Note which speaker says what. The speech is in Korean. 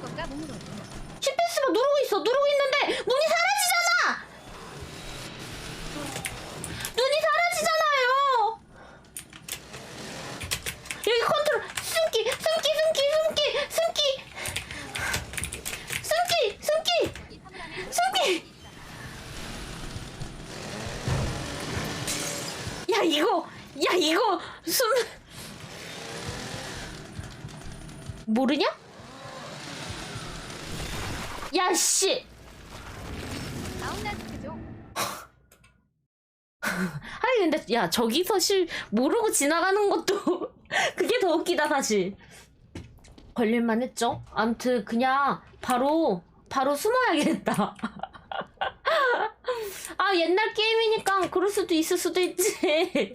Speaker 1: 건가 몸으로.
Speaker 2: 스페이스바 누르고 있어. 누르고 있는데 문이 사라지잖아. 눈이 사라지잖아요. 여기 컨트롤 숨기 숨기 숨기 숨기 숨기 숨기 숨기 숨기. 야 이거 야 이거 숨 모르냐? 야 씨. 아니 근데 야 저기서 실 모르고 지나가는 것도 그게 더 웃기다 사실 걸릴만 했죠 암튼 그냥 바로 바로 숨어야겠다 아 옛날 게임이니까 그럴 수도 있을 수도 있지